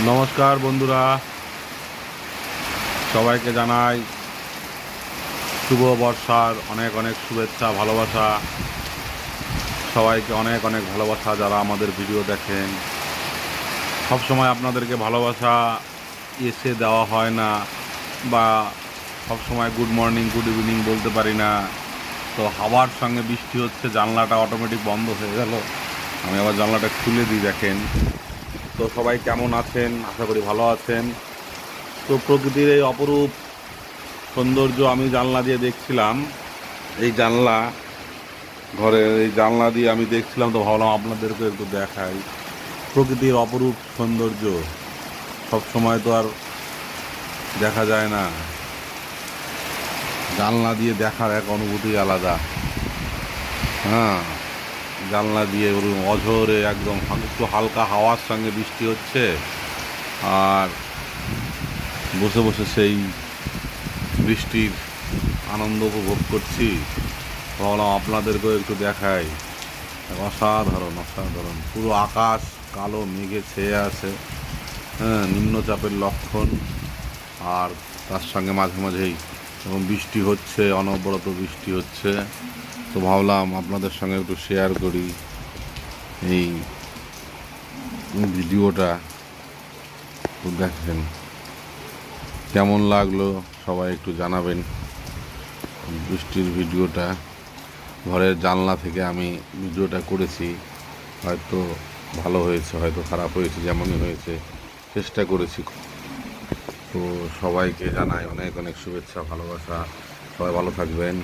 নমস্কার বন্ধুরা। সবাইকে জানাই শুভ বর্ষার অনেক অনেক শুভেচ্ছা, ভালোবাসা। সবাইকে অনেক অনেক ভালোবাসা যারা আমাদের ভিডিও দেখেন। সব সময় আপনাদেরকে ভালোবাসা এসে দেওয়া হয় না বা সব সময় গুড মর্নিং গুড ইভিনিং বলতে পারি না। তো হাওয়ার সঙ্গে বৃষ্টি হচ্ছে, জানলাটা অটোমেটিক বন্ধ হয়ে গেল। আমি আবার জানলাটা খুলে দিই, দেখেন। তো সবাই কেমন আছেন? আশা করি ভালো আছেন। তো প্রকৃতির এই অপরূপ সৌন্দর্য আমি জানলা দিয়ে দেখছিলাম। এই জানলা, ঘরের এই জানলা দিয়ে আমি দেখছিলাম, তো ভাবলাম আপনাদেরকে একটু দেখাই। প্রকৃতির অপরূপ সৌন্দর্য, সব সময় তো আর দেখা যায় না। জানলা দিয়ে দেখার এক অনুভূতি আলাদা। হ্যাঁ। জানলা দিয়ে ওরকম অঝোরে একদম একটু হালকা হাওয়ার সঙ্গে বৃষ্টি হচ্ছে, আর বসে বসে সেই বৃষ্টির আনন্দ উপভোগ করছি। ভাবলাম আপনাদেরকেও একটু দেখাই। অসাধারণ অসাধারণ। পুরো আকাশ কালো, মেঘে ছেয়ে আছে। হ্যাঁ নিম্নচাপের লক্ষণ। আর তার সঙ্গে মাঝে মাঝেই এবং বৃষ্টি হচ্ছে, অনবরত বৃষ্টি হচ্ছে। তো ভাবলাম আপনাদের সঙ্গে একটু শেয়ার করি এই ভিডিওটা। দেখেন, কেমন লাগল সবাই একটু জানাবেন বৃষ্টির ভিডিওটা। ঘরের জানলা থেকে আমি ভিডিওটা করেছি, হয়তো ভালো হয়েছে, হয়তো খারাপ হয়েছে, যেমনই হয়েছে, চেষ্টা করেছি। তো সবাইকে জানাই অনেক অনেক শুভেচ্ছা ভালোবাসা। সবাই ভালো থাকবেন।